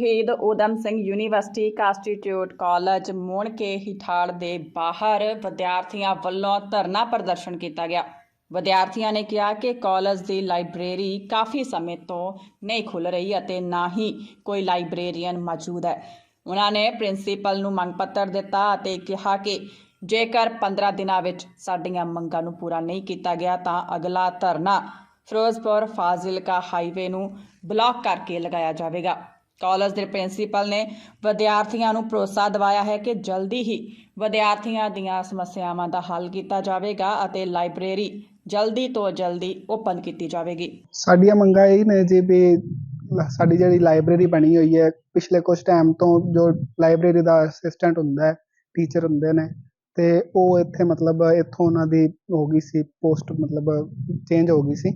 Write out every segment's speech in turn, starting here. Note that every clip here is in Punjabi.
ਸ਼ਹੀਦ Udham Singh university constituent college Munke Hithar ਦੇ ਬਾਹਰ ਵਿਦਿਆਰਥੀਆਂ ਵੱਲੋਂ ਧਰਨਾ ਪ੍ਰਦਰਸ਼ਨ ਕੀਤਾ ਗਿਆ। ਵਿਦਿਆਰਥੀਆਂ ਨੇ ਕਿਹਾ ਕਿ ਕਾਲਜ ਦੀ ਲਾਇਬ੍ਰੇਰੀ ਕਾਫੀ ਸਮੇਂ ਤੋਂ ਨਹੀਂ ਖੁੱਲ ਰਹੀ ਅਤੇ ਨਾ ਹੀ ਕੋਈ ਲਾਇਬ੍ਰੇਰੀਅਨ ਮੌਜੂਦ ਹੈ। ਉਹਨਾਂ ਨੇ ਪ੍ਰਿੰਸੀਪਲ ਨੂੰ ਮੰਗ ਪੱਤਰ ਦਿੱਤਾ ਅਤੇ ਕਿਹਾ ਕਿ ਜੇਕਰ 15 ਦਿਨਾਂ ਵਿੱਚ ਸਾਡੀਆਂ ਮੰਗਾਂ ਨੂੰ ਪੂਰਾ ਨਹੀਂ ਕੀਤਾ ਗਿਆ ਤਾਂ ਅਗਲਾ ਧਰਨਾ ਫਿਰੋਜ਼ਪੁਰ ਫਾਜ਼ਿਲਕਾ ਹਾਈਵੇ ਨੂੰ ਬਲਾਕ ਕਰਕੇ ਲਗਾਇਆ ਜਾਵੇਗਾ। ਕਾਲਜ ਦੇ ਪ੍ਰਿੰਸੀਪਲ ਨੇ ਵਿਦਿਆਰਥੀਆਂ ਨੂੰ ਭਰੋਸਾ ਦਿਵਾਇਆ ਹੈ ਕਿ ਜਲਦੀ ਹੀ ਵਿਦਿਆਰਥੀਆਂ ਦੀਆਂ ਸਮੱਸਿਆਵਾਂ ਦਾ ਹੱਲ ਕੀਤਾ ਜਾਵੇਗਾ ਅਤੇ ਲਾਇਬ੍ਰੇਰੀ ਜਲਦੀ ਤੋਂ ਜਲਦੀ ਓਪਨ ਕੀਤੀ ਜਾਵੇਗੀ। ਸਾਡੀਆਂ ਮੰਗਾਂ ਇਹ ਨੇ ਜੀ ਵੀ ਸਾਡੀ ਜਿਹੜੀ ਲਾਇਬ੍ਰੇਰੀ ਬਣੀ ਹੋਈ ਹੈ, ਪਿਛਲੇ ਕੁਝ ਟਾਈਮ ਤੋਂ ਜੋ ਲਾਇਬ੍ਰੇਰੀ ਦਾ ਅਸਿਸਟੈਂਟ ਹੁੰਦਾ ਹੈ ਟੀਚਰ ਹੁੰਦੇ ਨੇ, ਤੇ ਉਹ ਇੱਥੇ ਮਤਲਬ ਇੱਥੋਂ ਉਹਨਾਂ ਦੀ ਹੋ ਗਈ ਸੀ ਪੋਸਟ ਮਤਲਬ ਚੇਂਜ ਹੋ ਗਈ ਸੀ,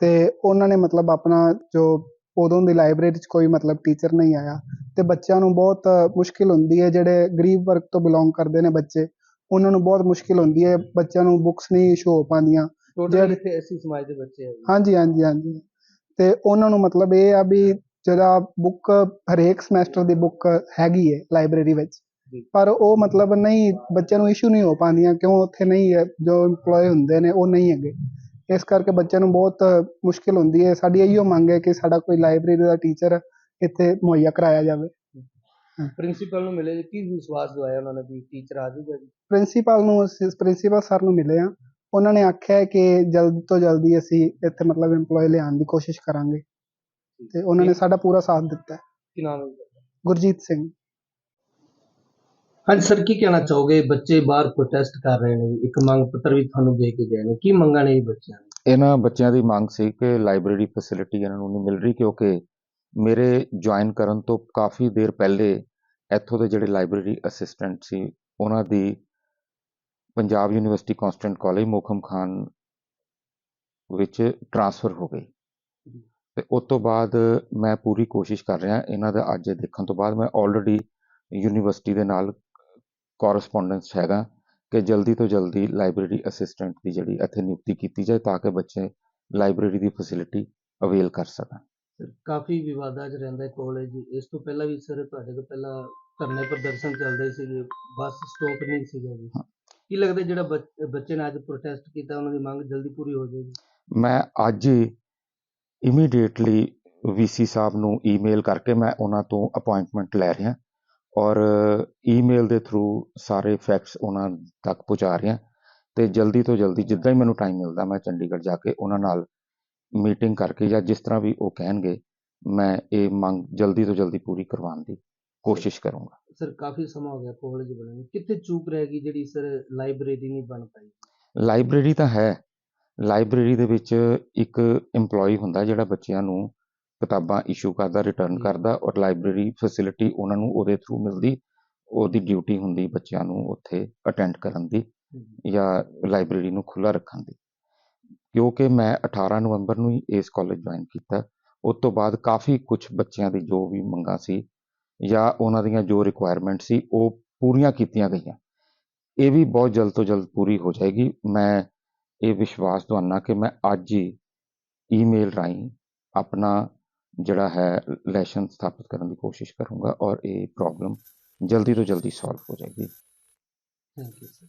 ਤੇ ਉਹਨਾਂ ਨੇ ਮਤਲਬ ਆਪਣਾ ਜੋ ਉਦੋਂ ਦੀ ਲਾਇਬ੍ਰੇਰੀ 'ਚ ਕੋਈ ਮਤਲਬ ਟੀਚਰ ਨਹੀਂ ਆਇਆ ਤੇ ਬੱਚਿਆਂ ਨੂੰ ਬਹੁਤ ਮੁਸ਼ਕਿਲ ਹੁੰਦੀ ਹੈ ਜਿਹੜੇ ਗਰੀਬ ਵਰਗ ਤੋਂ ਬਿਲੋਂਗ ਕਰਦੇ ਨੇ ਬੱਚੇ ਉਹਨਾਂ ਨੂੰ ਬਹੁਤ ਮੁਸ਼ਕਿਲ ਹੁੰਦੀ ਹੈ ਬੱਚਿਆਂ ਨੂੰ ਬੁੱਕਸ ਨਹੀਂ ਇਸ਼ੂ ਹੋ ਪਾਉਂਦੀਆਂ। ਟੋਟਲ ਜਿਹੜੇ- ਇੱਥੇ ਐਸੀ ਸਮਾਜ ਦੇ ਬੱਚੇ ਹੈ ਹਾਂਜੀ ਹਾਂਜੀ ਹਾਂਜੀ। ਤੇ ਉਹਨਾਂ ਨੂੰ ਮਤਲਬ ਇਹ ਆ ਵੀ ਜਿਹੜਾ ਬੁੱਕ ਹਰੇਕ ਸਮੈਸਟਰ ਦੀ ਬੁੱਕ ਹੈਗੀ ਹੈ ਲਾਇਬ੍ਰੇਰੀ ਵਿੱਚ। ਪਰ ਉਹ ਮਤਲਬ ਨਹੀਂ ਬੱਚਿਆਂ ਨੂੰ ਇਸ਼ੂ ਨਹੀਂ ਹੋ ਪਾਉਂਦੀਆਂ ਕਿਉਂ ਉੱਥੇ ਨਹੀਂ ਹੈ ਜੋ EMPLOYE ਹੁੰਦੇ ਨੇ ਉਹ ਨਹੀਂ ਹੈਗੇ। ਇਸ ਕਰਕੇ ਬੱਚਿਆਂ ਨੂੰ ਬਹੁਤ ਮੁਸ਼ਕਿਲ ਹੁੰਦੀ ਹੈ। ਸਾਡੀ ਇਹੀਓ ਮੰਗ ਹੈ ਕਿ ਸਾਡਾ ਕੋਈ ਲਾਇਬ੍ਰੇਰੀ ਦਾ ਟੀਚਰ ਇੱਥੇ ਮੁਹੱਈਆ ਕਰਾਇਆ ਜਾਵੇ। ਪ੍ਰਿੰਸੀਪਲ ਨੂੰ ਮਿਲੇ ਕੀ ਵਿਸ਼ਵਾਸ ਦਵਾਇਆ ਉਹਨਾਂ ਨੇ ਵੀ ਟੀਚਰ ਆ ਜਾਊਗਾ ਜੀ? ਪ੍ਰਿੰਸੀਪਲ ਨੂੰ ਪ੍ਰਿੰਸੀਪਲ ਸਰ ਨੂੰ ਮਿਲੇ ਆ ਉਹਨਾਂ ਨੇ ਆਖਿਆ ਕਿ ਜਲਦੀ ਤੋਂ ਜਲਦੀ ਅਸੀਂ ਇੱਥੇ ਮਤਲਬ EMPLOYE ਲਿਆਉਣ ਦੀ ਕੋਸ਼ਿਸ਼ ਕਰਾਂਗੇ। ਤੇ ਉਹਨਾਂ ਨੇ ਸਾਡਾ ਪੂਰਾ ਸਾਥ ਦਿੱਤਾ। ਕੀ ਨਾਮ ਹੈ? ਗੁਰਜੀਤ ਸਿੰਘ। ਹਾਂਜੀ ਸਰ ਕੀ ਕਹਿਣਾ ਚਾਹੋਗੇ? ਬੱਚੇ ਬਾਹਰ ਪ੍ਰੋਟੈਸਟ ਕਰ ਰਹੇ ਨੇ। ਇੱਕ ਮੰਗ ਪੱਤਰ ਵੀ ਤੁਹਾਨੂੰ ਦੇ ਕੇ ਗਏ ਨੇ। ਕੀ ਮੰਗਾਂ ਨੇ ਜੀ ਬੱਚਿਆਂ ਦੀ ਇਹਨਾਂ ਬੱਚਿਆਂ ਦੀ ਮੰਗ ਸੀ ਕਿ ਲਾਇਬ੍ਰੇਰੀ ਫੈਸਿਲਿਟੀ ਇਹਨਾਂ ਨੂੰ ਨਹੀਂ ਮਿਲ ਰਹੀ ਕਿਉਂਕਿ ਮੇਰੇ ਜੁਆਇਨ ਕਰਨ ਤੋਂ ਕਾਫੀ ਦੇਰ ਪਹਿਲੇ ਇੱਥੋਂ ਦੇ ਜਿਹੜੇ ਲਾਇਬ੍ਰੇਰੀ ਅਸਿਸਟੈਂਟ ਸੀ, ਉਹਨਾਂ ਦੀ Punjab university constituent college Mokham Khan ਵਿੱਚ ਟ੍ਰਾਂਸਫਰ ਹੋ ਗਈ। ਤੇ ਉਸ ਤੋਂ ਬਾਅਦ ਮੈਂ ਪੂਰੀ ਕੋਸ਼ਿਸ਼ ਕਰ ਰਿਹਾ, ਇਹਨਾਂ ਦਾ ਅੱਜ ਦੇਖਣ ਤੋਂ ਬਾਅਦ ਮੈਂ ਆਲਰੇਡੀ ਯੂਨੀਵਰਸਿਟੀ ਦੇ ਨਾਲ ਕੋਰਸਪੋਂਡੈਂਸ ਹੈਗਾ ਕਿ ਜਲਦੀ ਤੋਂ ਜਲਦੀ ਲਾਇਬ੍ਰੇਰੀ ਅਸਿਸਟੈਂਟ ਦੀ ਜਿਹੜੀ ਇੱਥੇ ਨਿਯੁਕਤੀ ਕੀਤੀ ਜਾਏ ਤਾਂ ਕਿ ਬੱਚੇ ਲਾਇਬ੍ਰੇਰੀ ਦੀ ਫੈਸਿਲਿਟੀ ਅਵੇਲ ਕਰ ਸਕਣ। ਸਰ ਕਾਫੀ ਵਿਵਾਦਾਂ 'ਚ ਰਹਿੰਦਾ ਕਾਲਜ ਇਸ ਤੋਂ ਪਹਿਲਾਂ ਵੀ ਸਰ ਤੁਹਾਡੇ ਤੋਂ ਪਹਿਲਾਂ ਧਰਨੇ ਪ੍ਰਦਰਸ਼ਨ ਚੱਲਦੇ ਸੀਗੇ ਬੱਸ ਸਟਾਪ ਨਹੀਂ ਸੀਗਾ ਜੀ। ਕੀ ਲੱਗਦਾ ਜਿਹੜਾ ਬੱਚ- ਬੱਚੇ ਨੇ ਅੱਜ ਪ੍ਰੋਟੈਸਟ ਕੀਤਾ ਉਹਨਾਂ ਦੀ ਮੰਗ ਜਲਦੀ ਪੂਰੀ ਹੋ ਜਾਏਗੀ? ਮੈਂ ਅੱਜ ਇਮੀਡੀਏਟਲੀ ਵੀਸੀ ਸਾਹਿਬ ਨੂੰ ਈਮੇਲ ਕਰਕੇ ਮੈਂ ਉਹਨਾਂ ਤੋਂ ਅਪਾਇੰਟਮੈਂਟ ਲੈ ਰਿਹਾ। ਔਰ ਈਮੇਲ ਦੇ ਥਰੂ ਸਾਰੇ ਫੈਕਟਸ ਉਹਨਾਂ ਤੱਕ ਪਹੁੰਚਾ ਰਿਹਾ ਤੇ ਜਲਦੀ ਤੋਂ ਜਲਦੀ ਜਿੱਦਾਂ ਹੀ ਮੈਨੂੰ ਟਾਈਮ ਮਿਲਦਾ ਮੈਂ ਚੰਡੀਗੜ੍ਹ ਜਾ ਕੇ ਉਹਨਾਂ ਨਾਲ ਮੀਟਿੰਗ ਕਰਕੇ ਜਾਂ ਜਿਸ ਤਰ੍ਹਾਂ ਵੀ ਉਹ ਕਹਿਣਗੇ ਮੈਂ ਇਹ ਮੰਗ ਜਲਦੀ ਤੋਂ ਜਲਦੀ ਪੂਰੀ ਕਰਵਾਉਣ ਦੀ ਕੋਸ਼ਿਸ਼ ਕਰੂੰਗਾ। ਸਰ ਕਾਫੀ ਸਮਾਂ ਹੋ ਗਿਆ ਕਾਲਜ ਬਣੇ ਨੂੰ। ਕਿੱਥੇ ਚੂਕ ਰਹਿ ਗਈ ਜਿਹੜੀ ਸਰ ਲਾਇਬ੍ਰੇਰੀ ਨਹੀਂ ਬਣ ਪਾਈ? ਲਾਇਬ੍ਰੇਰੀ ਤਾਂ ਹੈ। ਲਾਇਬ੍ਰੇਰੀ ਦੇ ਵਿੱਚ ਇੱਕ EMPLOYE ਹੁੰਦਾ ਜਿਹੜਾ ਬੱਚਿਆਂ ਨੂੰ ਕਿਤਾਬਾਂ ਇਸ਼ੂ ਕਰਦਾ ਰਿਟਰਨ। ਕਰਦਾ ਔਰ ਲਾਇਬ੍ਰੇਰੀ ਫੈਸਿਲਿਟੀ ਉਹਨਾਂ ਨੂੰ ਉਹਦੇ ਥਰੂ ਮਿਲਦੀ ਉਹਦੀ ਡਿਊਟੀ ਹੁੰਦੀ ਬੱਚਿਆਂ ਨੂੰ ਉੱਥੇ ਅਟੈਂਡ ਕਰਨ ਦੀ ਜਾਂ ਲਾਇਬ੍ਰੇਰੀ ਨੂੰ ਖੁੱਲ੍ਹਾ ਰੱਖਣ ਦੀ। ਕਿਉਂਕਿ ਮੈਂ 18 ਨਵੰਬਰ ਨੂੰ ਹੀ ਇਸ ਕਾਲਜ ਜੁਆਇਨ ਕੀਤਾ। ਉਸ ਤੋਂ ਬਾਅਦ ਕਾਫੀ ਕੁਝ ਬੱਚਿਆਂ ਦੀ ਜੋ ਵੀ ਮੰਗਾਂ ਸੀ ਜਾਂ ਉਹਨਾਂ ਦੀਆਂ ਜੋ ਰਿਕੁਆਇਰਮੈਂਟ ਸੀ ਉਹ ਪੂਰੀਆਂ ਕੀਤੀਆਂ ਗਈਆਂ। ਇਹ ਵੀ ਬਹੁਤ ਜਲਦ ਤੋਂ ਜਲਦ ਪੂਰੀ ਹੋ ਜਾਏਗੀ। ਮੈਂ ਇਹ ਵਿਸ਼ਵਾਸ ਦਵਾਨਾ ਕਿ ਮੈਂ ਅੱਜ ਹੀ ਈਮੇਲ ਰਾਹੀਂ ਆਪਣਾ ਜਿਹੜਾ ਹੈ ਲੈਸ਼ਨ ਸਥਾਪਿਤ ਕਰਨ ਦੀ ਕੋਸ਼ਿਸ਼ ਕਰੂੰਗਾ ਔਰ ਇਹ ਪ੍ਰੋਬਲਮ ਜਲਦੀ ਤੋਂ ਜਲਦੀ ਸੋਲਵ ਹੋ ਜਾਏਗੀ ਥੈਂਕ ਯੂ ਸਰ